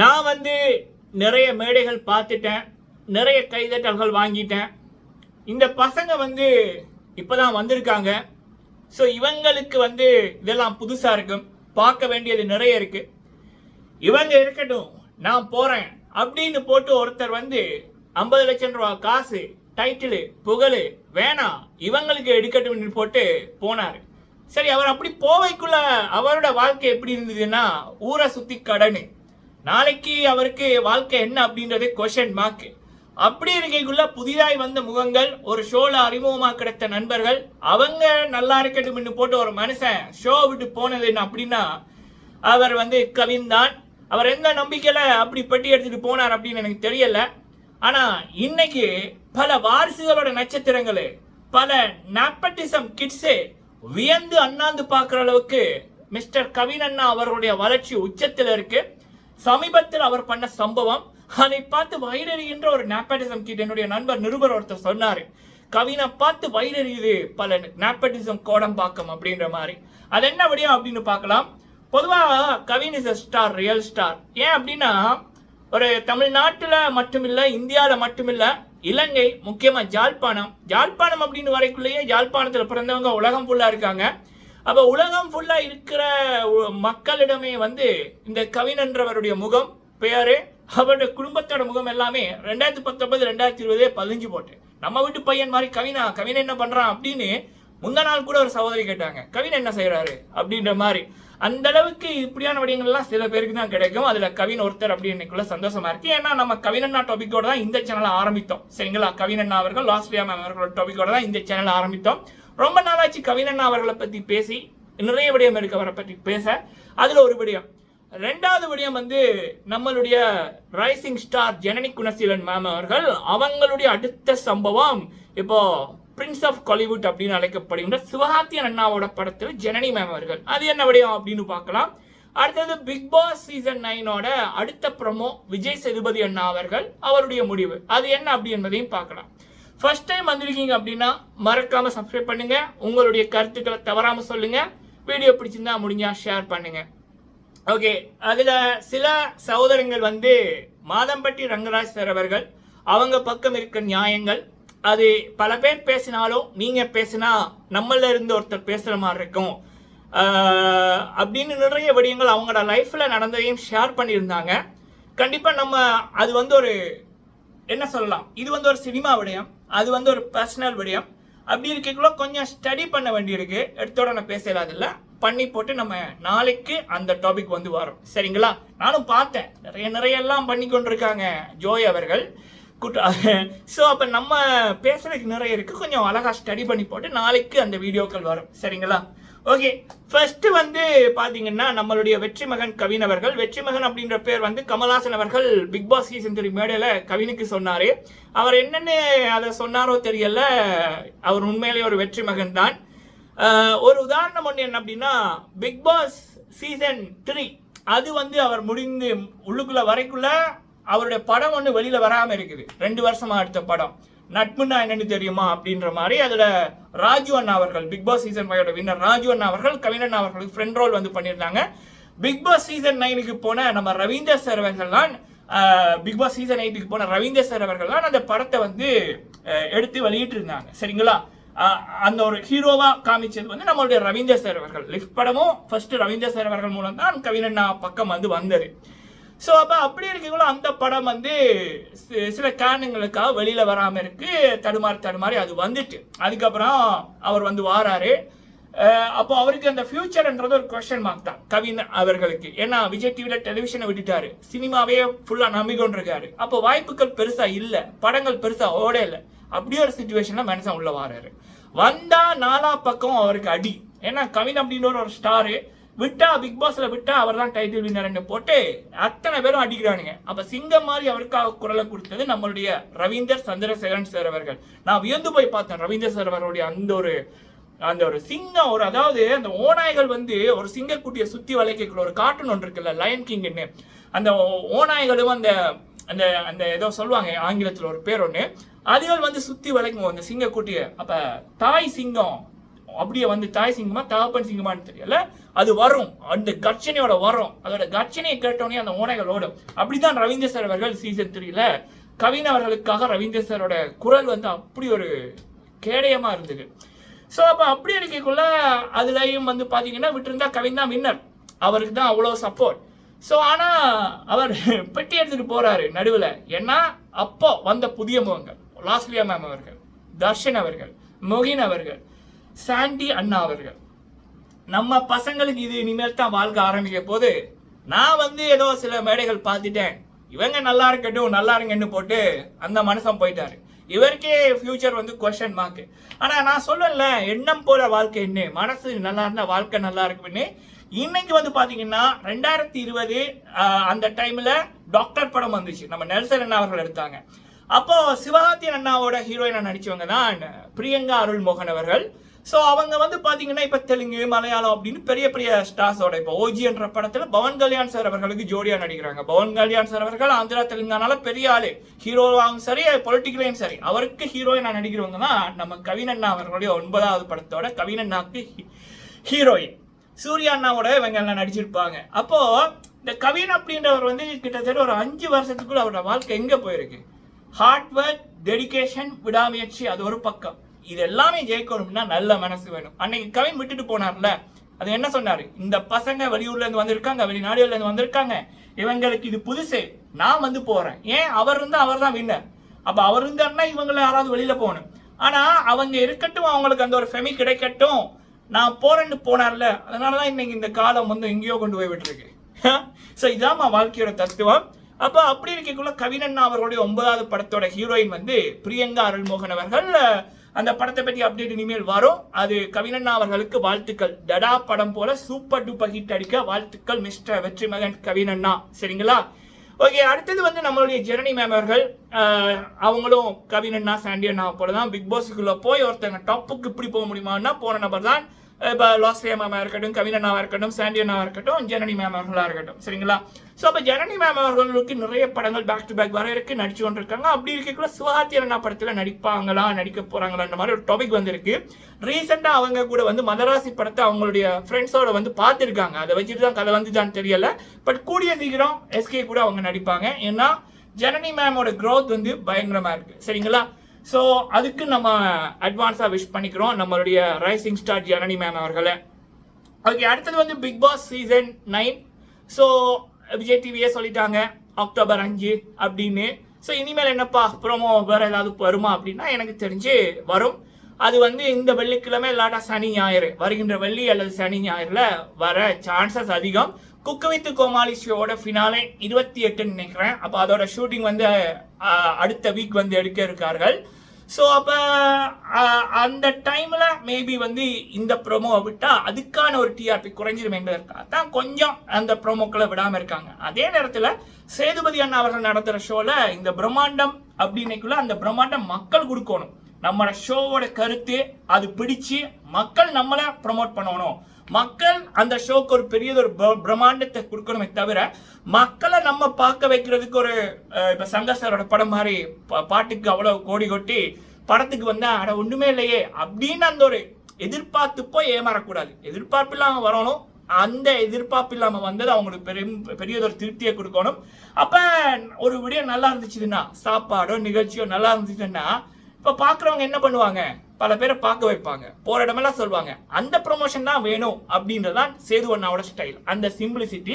நான் வந்து நிறைய மேடைகள் பார்த்துட்டேன் நிறைய கைதட்டல்கள் வாங்கிட்டேன். இந்த பசங்க வந்து இப்பதான் வந்திருக்காங்க. ஸோ இவங்களுக்கு வந்து இதெல்லாம் புதுசாக இருக்கும் பார்க்க வேண்டியது நிறைய இருக்கு. இவங்க இருக்கட்டும் நான் போகிறேன் அப்படின்னு போட்டு ஒருத்தர் வந்து ஐம்பது லட்சம் ரூபா காசு டைட்டிலு புகழ் வேணாம் இவங்களுக்கு எடுக்கட்டும் போட்டு போனார். சரி அவர் அப்படி போவைக்குள்ள அவரோட வாழ்க்கை எப்படி இருந்ததுன்னா ஊரை சுற்றி கடனு. நாளைக்கு அவருக்கு வாழ்க்கை என்ன அப்படின்றது கொஷன் மார்க் அப்படி இருக்கைக்குள்ள புதிதாய் வந்த முகங்கள் ஒரு ஷோல அறிமுகமா கிடைத்த நண்பர்கள் அவங்க நல்லா இருக்கட்டும்னு போட்டு ஒரு மனுஷன் ஷோ விட்டு போனது என்ன அப்படின்னா அவர் வந்து கவின் தான். அவர் எந்த நம்பிக்கையில அப்படி பெட்டி எடுத்துட்டு போனார் அப்படின்னு எனக்கு தெரியல. ஆனா இன்னைக்கு பல வாரிசுகளோட நட்சத்திரங்கள் பல நாப்பட்டிசம் கிட்ஸே வியந்து அண்ணாந்து பார்க்குற அளவுக்கு மிஸ்டர் கவின் அண்ணா அவர்களுடைய வளர்ச்சி உச்சத்தில் இருக்குது சமீபத்தில் அவர் பண்ண சம்பவம் அதை பார்த்து வயிறறிகின்ற ஒரு நாப்பட்டிசம் கிட் என்னுடைய நண்பர் நிருபர் ஒருத்தர் சொன்னார். கவினை பார்த்து வயிறறியுது பல நாப்படிசம் கோடம்பாக்கம் அப்படின்ற மாதிரி. அது என்ன விடியும் அப்படின்னு பார்க்கலாம். பொதுவாக Kavin is a star real star ஏன் அப்படின்னா ஒரு தமிழ்நாட்டில் மட்டுமில்லை இந்தியாவில் மட்டுமில்லை இலங்கை முக்கியமாக ஜாழ்ப்பாணம். ஜாழ்ப்பாணம் அப்படின்னு வரைக்குள்ளேயே ஜாழ்ப்பாணத்தில் பிறந்தவங்க உலகம் ஃபுல்லாக இருக்காங்க. அப்போ உலகம் ஃபுல்லாக இருக்கிற மக்களிடமே வந்து இந்த கவினன்றவருடைய முகம் பெயரு அவருடைய குடும்பத்தோட முகம் எல்லாமே ரெண்டாயிரத்தி பத்தொன்பது ரெண்டாயிரத்தி இருபதே பதிஞ்சு போட்டு. நம்ம வீட்டு பையன் மாதிரி கவினா கவினை என்ன பண்ணுறான் அப்படின்னு முந்த நாள் கூட ஒரு சகோதரி கேட்டாங்க. கவின் என்ன செய்கிறாரு அப்படின்ற மாதிரி. அந்த அளவுக்கு இப்படியான விடயங்கள்லாம் சில பேருக்கு தான் கிடைக்கும். அதில் கவின் ஒருத்தர் அப்படின்னுக்குள்ள சந்தோஷமா இருக்கு. ஏன்னா நம்ம கவினண்ணா டாபிக்கோட தான் இந்த சேனலை ஆரம்பித்தோம். சரிங்களா? கவினண்ணா அவர்கள் லாஸ்ட்லியா மேம் அவர்களோட டாபிக்கோட தான் இந்த சேனலை ஆரம்பித்தோம். ரொம்ப நாளாச்சு கவினண்ணா அவர்களை பற்றி பேசி நிறைய விடயம் இருக்கு அவரை பற்றி பேச. அதில் ஒரு விடயம். ரெண்டாவது விடயம் வந்து நம்மளுடைய rising star Janani Gunaseelan ma'am அவர்கள் அவங்களுடைய அடுத்த சம்பவம் இப்போ பிரின்ஸ் ஆஃப் காலிவுட் அப்படின்னு அழைக்கப்படுகின்ற சிவகார்த்தியன் அண்ணாவோட படத்தில் ஜனனி மேம் அவர்கள். அது என்ன விடயம் அப்படின்னு பார்க்கலாம். அடுத்தது பிக் பாஸ் சீசன் நைனோட அடுத்த ப்ரமோ விஜய் சேதுபதி அண்ணா அவர்கள் அவருடைய முடிவு. அது என்ன அப்படி என்பதையும் பார்க்கலாம். ஃபர்ஸ்ட் டைம் வந்திருக்கீங்க அப்படின்னா மறக்காமல் சப்ஸ்கிரைப் பண்ணுங்கள் உங்களுடைய கருத்துக்களை தவறாமல் சொல்லுங்கள் வீடியோ பிடிச்சிருந்தா முடிஞ்சால் ஷேர் பண்ணுங்கள் ஓகே அதில் சில சகோதரங்கள் வந்து மாதம்பட்டி ரங்கராஜ் சார் அவர்கள் அவங்க பக்கம் இருக்க நியாயங்கள். அது பல பேர் பேசினாலும் நீங்கள் பேசினா நம்மள இருந்து ஒருத்தர் பேசுகிற மாதிரி இருக்கும். அப்படின்னு நிறைய விடயங்கள் அவங்களோட லைஃப்பில் நடந்ததையும் ஷேர் பண்ணியிருந்தாங்க. கண்டிப்பாக நம்ம அது வந்து ஒரு என்ன சொல்லலாம்? இது வந்து ஒரு சினிமா விடயம் அது வந்து ஒரு பர்சனல் விடயம். அப்படி இருக்கக்குள்ள கொஞ்சம் ஸ்டடி பண்ண வேண்டியிருக்கு. எடுத்தோட நான் பேசலாம் அதில் பண்ணி போட்டு நம்ம நாளைக்கு அந்த டாபிக் வந்து வரும். சரிங்களா? நானும் பார்த்தேன். நிறைய நிறைய எல்லாம் பண்ணி கொண்டிருக்காங்க ஜோய் அவர்கள். ஸோ அப்போ நம்ம பேசுறதுக்கு நிறைய இருக்குது கொஞ்சம் அழகாக ஸ்டடி பண்ணி போட்டு நாளைக்கு அந்த வீடியோக்கள் வரும். சரிங்களா? ஓகே ஃபர்ஸ்ட் வந்து பாத்தீங்கன்னா நம்மளுடைய வெற்றி மகன் கவின் அவர்கள். வெற்றி மகன் அப்படின்ற பேர் வந்து கமல்ஹாசன் அவர்கள் பிக் பாஸ் சீசன் த்ரீ மேடையில கவினுக்கு சொன்னாரு. அவர் என்னன்னு அதை சொன்னாரோ தெரியல. அவர் உண்மையிலேயே ஒரு வெற்றி மகன் தான் ஒரு உதாரணம் ஒன்று என்ன அப்படின்னா பிக் பாஸ் சீசன் த்ரீ அது வந்து அவர் முடிந்து உள்ளுக்குள்ள வரைக்குள்ள அவருடைய படம் ஒன்று வெளியில வராம இருக்குது. ரெண்டு வருஷமா எடுத்த படம். நட்புன்னா என்னன்னு தெரியுமா அப்படின்ற மாதிரி அதுல ராஜு அண்ணா அவர்கள் பிக் பாஸ் சீசன் ஃபைவோட வின்னர் ராஜு அண்ணா அவர்கள் கவினண்ணா அவர்களுக்கு ஃப்ரெண்ட் ரோல் வந்து பண்ணியிருந்தாங்க. பிக் பாஸ் சீசன் நைனுக்கு போன நம்ம ரவீந்தர் சார் அவர்கள் தான் பிக் பாஸ் சீசன் எயிட்டுக்கு போன ரவீந்தர் சார் அவர்கள் தான் அந்த படத்தை வந்து எடுத்து வெளியிட்டு இருந்தாங்க சரிங்களா அந்த ஒரு ஹீரோவா காமிச்சது வந்து நம்மளுடைய ரவீந்தர் சார் அவர்கள். லிஃப்ட் படமும் ஃபர்ஸ்ட் ரவீந்தர் சார் அவர்கள் மூலம் தான் கவினண்ணா பக்கம் வந்து வந்தது. ஸோ அப்போ அப்படி இருக்கக்குள்ள அந்த படம் வந்து சில காரணங்களுக்காக வெளியில் வராமல் இருக்கு. தடுமாறி தடுமாறி அது வந்துட்டு. அதுக்கப்புறம் அவர் வந்து வாராரு. அப்போ அவருக்கு அந்த ஃபியூச்சர்ன்றது ஒரு கொஸ்டின் மார்க் தான். கவின் அவர்களுக்கு. ஏன்னா விஜய் டிவியில் டெலிவிஷனை விட்டுட்டாரு. சினிமாவே ஃபுல்லாக நம்பிக்கொண்டிருக்காரு அப்போ வாய்ப்புகள் பெருசாக இல்லை. படங்கள் பெருசாக ஓட இல்லை அப்படியே ஒரு சுச்சுவேஷனில் மனுஷன் உள்ளே வாராரு. வந்தால் நாலா பக்கம் அவருக்கு அடி. ஏன்னா கவின் அப்படின்னு ஒரு ஸ்டாரு விட்டா பிக் பாஸ்ல விட்டா அவர் தான் டைட்டில் வின்னர்னு போட்டு அத்தனை பேரும் அடிக்கிறானுங்க. அப்ப சிங்கம் மாதிரி அவருக்காக குரலை கொடுத்தது நம்மளுடைய ரவீந்தர் சந்திரசேகரன் சார் அவர்கள். நான் வியந்து போய் பார்த்தேன். ரவீந்தர் சார் அவருடைய அந்த ஒரு அந்த ஒரு சிங்கம் ஒரு அதாவது அந்த ஓநாய்கள் வந்து ஒரு சிங்கக்குட்டியை சுத்தி வளைக்கக்குள்ள ஒரு கார்ட்டூன் ஒன்று இருக்குல்ல லயன் கிங்னு அந்த ஓ- ஓநாய்களும் அந்த அந்த அந்த ஏதோ சொல்லுவாங்க ஆங்கிலத்தில் ஒரு பேர் ஒன்று அதுகள் வந்து சுத்தி வளைக்கும் அந்த சிங்கக்குட்டியை அப்ப தாய் சிங்கம் அப்படியே வந்து தாய் சிங்கமா தகப்பன் சிங்கமான்னு தெரியல. அது வரும். அந்த கர்ச்சனையோட வரும். அதோட கர்ச்சனையை கேட்டோடனே அந்த ஓனைகள் ஓடும். அப்படிதான் ரவீந்திர சார் அவர்கள் சீசன் த்ரீல கவின் அவர்களுக்காக ரவீந்திர சாரோட குரல் வந்து அப்படி ஒரு கேடயமா இருந்தது. ஸோ அப்போ அப்படி இருக்கக்குள்ள அதுலேயும் வந்து பார்த்தீங்கன்னா விட்டுருந்தா கவின் தான் வின்னர் அவருக்கு தான் அவ்வளோ சப்போர்ட் ஸோ ஆனால் அவர் பெட்டி எடுத்துகிட்டு போகிறாரு நடுவில். ஏன்னா அப்போ வந்த புதிய முகங்கள். லாஸ்லியா மேம் அவர்கள் தர்ஷன் அவர்கள் மொகின் அவர்கள். சாண்டி அண்ணா அவர்கள். நம்ம பசங்களுக்கு இது இனிமேல் தான் வாழ்க்கை ஆரம்பிக்க போது நான் வந்து ஏதோ சில மேடைகள் பார்த்துட்டேன். இவங்க நல்லா இருக்கட்டும் நல்லா இருங்கன்னு போட்டு அந்த மனுஷன் போயிட்டாரு. இவருக்கே ஃபியூச்சர் வந்து கொஸ்டின் மார்க் ஆனால் நான் சொல்லல எண்ணம் போல வாழ்க்கை என்ன? மனசு நல்லா இருந்தால் வாழ்க்கை நல்லா இருக்குன்னு இன்னைக்கு வந்து பார்த்தீங்கன்னா ரெண்டாயிரத்தி இருபது அந்த டைம்ல டாக்டர் படம் வந்துச்சு. நம்ம நெல்சன் அண்ணா அவர்கள் எடுத்தாங்க. அப்போ சிவகார்த்தியன் அண்ணாவோட ஹீரோயினா நடிச்சவங்க தான் பிரியங்கா அருள்மோகன் அவர்கள். ஸோ அவங்க வந்து பார்த்தீங்கன்னா இப்போ தெலுங்கு மலையாளம் அப்படின்னு பெரிய பெரிய ஸ்டார்ஸோட இப்போ ஓஜி என்ற படத்தில் பவன் கல்யாண் சார் அவர்களுக்கு ஜோடியாக நடிக்கிறாங்க. பவன் கல்யாண் சார் அவர்கள் ஆந்திரா தெலுங்கானால பெரிய ஆளு. ஹீரோவாகவும் சரி பொலிட்டிக்கலையும் சரி. அவருக்கு ஹீரோயினாக நடிக்கிறவங்க தான் நம்ம கவினண்ணா அவர்களுடைய ஒன்பதாவது படத்தோட கவினண்ணாக்கு ஹீரோயின் சூர்யா அண்ணாவோட இவங்க எல்லாம் நடிச்சிருப்பாங்க. அப்போ இந்த கவின் அப்படின்றவர் வந்து கிட்டத்தட்ட ஒரு அஞ்சு வருஷத்துக்குள்ள அவரோட வாழ்க்கை எங்கே போயிருக்கு? ஹார்ட் ஒர்க் டெடிகேஷன் விடாமுயற்சி அது ஒரு பக்கம். இது எல்லாமே ஜெயிக்கணும்னா நல்ல மனசு வேணும். அன்னைக்கு கவின் விட்டுட்டு போனார்ல அது என்ன சொன்னாரு? இந்த பசங்க வெளியூர்ல இருந்து வந்திருக்காங்க வெளிநாடுகள்ல இருந்து வந்திருக்காங்க இவங்களுக்கு இது புதுசு நான் வந்து போறேன். ஏன்? அவர் இருந்தா அவர் தான் வின்னர் அப்ப அவர் இருந்தாருன்னா இவங்களை யாராவது வெளியில போகணும். ஆனா அவங்க இருக்கட்டும் அவங்களுக்கு அந்த ஒரு ஃபெமி கிடைக்கட்டும். நான் போறேன்னு போனார்ல அதனாலதான் இன்னைக்கு இந்த காலம் வந்து எங்கேயோ கொண்டு போய் விட்டுருக்கு. ஸோ இதாம்மா வாழ்க்கையோட தத்துவம். அப்போ அப்படி இருக்கக்குள்ள கவினண்ணா அவர்களுடைய ஒன்பதாவது படத்தோட ஹீரோயின் வந்து பிரியங்கா அருள்மோகன் அவர்கள் அந்த படத்தை பற்றி அப்டேட் இனிமேல் வரும். அது கவினண்ணா அவர்களுக்கு வாழ்த்துக்கள். டடா படம் போல சூப்பர் டூப்பர் ஹிட் அடிக்க வாழ்த்துக்கள் மிஸ்டர் வெற்றிமகன் கவினண்ணா சரிங்களா? ஓகே அடுத்தது வந்து நம்மளுடைய ஜெரணி மேம் அவர்கள் அவங்களும் கவினண்ணா சாண்டி அண்ணா போல தான் பிக் பாஸுக்குள்ள போய் ஒருத்தங்க டாப்புக்கு இப்படி போக முடியுமான்னா போன நபர் தான் இப்போ லாஸ்லியா மேமாக இருக்கட்டும் கவின் இருக்கட்டும் சாண்டி இருக்கட்டும் ஜனனி மேம் அவர்களாக இருக்கட்டும். சரிங்களா? ஸோ அப்போ ஜனனி மேம் அவர்களுக்கு நிறைய படங்கள் பேக் டு பேக் வர இருக்கு நடிச்சு கொண்டிருக்காங்க. அப்படி இருக்கக்குள்ள சிவகார்த்தி அண்ணா படத்தில் நடிப்பாங்களா நடிக்க போகிறாங்களான்ற மாதிரி ஒரு டாபிக் வந்திருக்கு. ரீசெண்டாக அவங்க கூட வந்து மதராசி படத்தை அவங்களுடைய ஃப்ரெண்ட்ஸோட வந்து பார்த்துருக்காங்க. அதை வச்சுட்டு தான் கதை வந்துதான் தெரியல. பட் கூடிய சீக்கிரம் எஸ்கே கூட அவங்க நடிப்பாங்க. ஏன்னா ஜனனி மேமோட க்ரோத் வந்து பயங்கரமாக இருக்குது சரிங்களா? ஸோ அதுக்கு நம்ம அட்வான்ஸாக விஷ் பண்ணிக்கிறோம் நம்மளுடைய ரைசிங் ஸ்டார் ஜனனி மேம் அவர்களை. ஓகே அடுத்தது வந்து Bigg Boss season nine so Vijay டிவியே சொல்லிட்டாங்க அக்டோபர் அஞ்சு அப்படின்னு. ஸோ இனிமேல் என்னப்பா ப்ரோமோ வேறு ஏதாவது வருமா அப்படின்னா எனக்கு தெரிஞ்சு வரும். அது வந்து இந்த வெள்ளிக்கிழமை இல்லாட்டா சனி ஞாயிறு. வருகின்ற வெள்ளி அல்லது சனி ஞாயிறுல வர சான்சஸ் அதிகம். குக்கு வித் கோமாளி ஷோவோட ஃபினாலே இருபத்தி எட்டுன்னு நினைக்கிறேன். அப்போ அதோட ஷூட்டிங் வந்து அடுத்த வீக் வந்து எடுக்க இருக்கார்கள். ஸோ அப்போ அந்த டைமில் மேபி வந்து இந்த ப்ரோமோவை விட்டால் அதுக்கான ஒரு டிஆர்பி குறைஞ்சிரும் என்பதற்காக தான் கொஞ்சம் அந்த ப்ரோமோக்களை விடாமல் இருக்காங்க. அதே நேரத்தில் சேதுபதி அண்ணா அவர்கள் நடத்துகிற ஷோவில் இந்த பிரம்மாண்டம் அப்படின்னைக்குள்ள அந்த பிரம்மாண்டம் மக்கள் கொடுக்கணும். நம்மளோட ஷோவோட கருத்து அது பிடிச்சு மக்கள் நம்மளை ப்ரமோட் பண்ணணும். மக்கள் அந்த ஷோக்கு ஒரு பெரியதொரு ஒரு பிரம்மாண்டத்தை கொடுக்கணுமே தவிர மக்களை நம்ம பார்க்க வைக்கிறதுக்கு ஒரு இப்போ இப்ப படம் மாதிரி பா- பாட்டுக்கு அவ்வளோ கோடி கொட்டி படத்துக்கு வந்தால் அட ஒன்றுமே இல்லையே அப்படின்னு அந்த ஒரு எதிர்பார்த்து போய் ஏமாறக்கூடாது. எதிர்பார்ப்பு இல்லாமல் வரணும். அந்த எதிர்பார்ப்பு இல்லாமல் வந்தது அவங்களுக்கு பெரிய பெரியதொரு திருப்தியை கொடுக்கணும். அப்போ ஒரு விடியோ நல்லா இருந்துச்சுன்னா சாப்பாடோ நிகழ்ச்சியோ நல்லா இருந்துச்சுன்னா இப்போ பார்க்குறவங்க என்ன பண்ணுவாங்க? பல பேரை பார்க்க வைப்பாங்க. போற இடமெல்லாம் சொல்லுவாங்க. அந்த ப்ரொமோஷன் தான் வேணும் அப்படின்றதான் சேது அண்ணாவோட ஸ்டைல் அந்த சிம்பிளிசிட்டி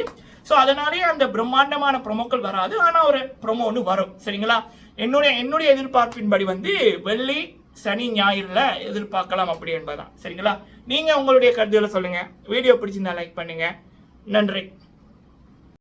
ஸோ அதனாலேயே அந்த பிரம்மாண்டமான ப்ரொமோக்கள் வராது. ஆனால் ஒரு ப்ரொமோ ஒன்று வரும். சரிங்களா? என்னுடைய என்னுடைய எதிர்பார்ப்பின்படி வந்து வெள்ளி சனி ஞாயிறுல எதிர்பார்க்கலாம் அப்படி என்பதுதான். சரிங்களா? நீங்கள் உங்களுடைய கருத்துக்களை சொல்லுங்கள் வீடியோ பிடிச்சிருந்தா லைக் பண்ணுங்கள் நன்றி.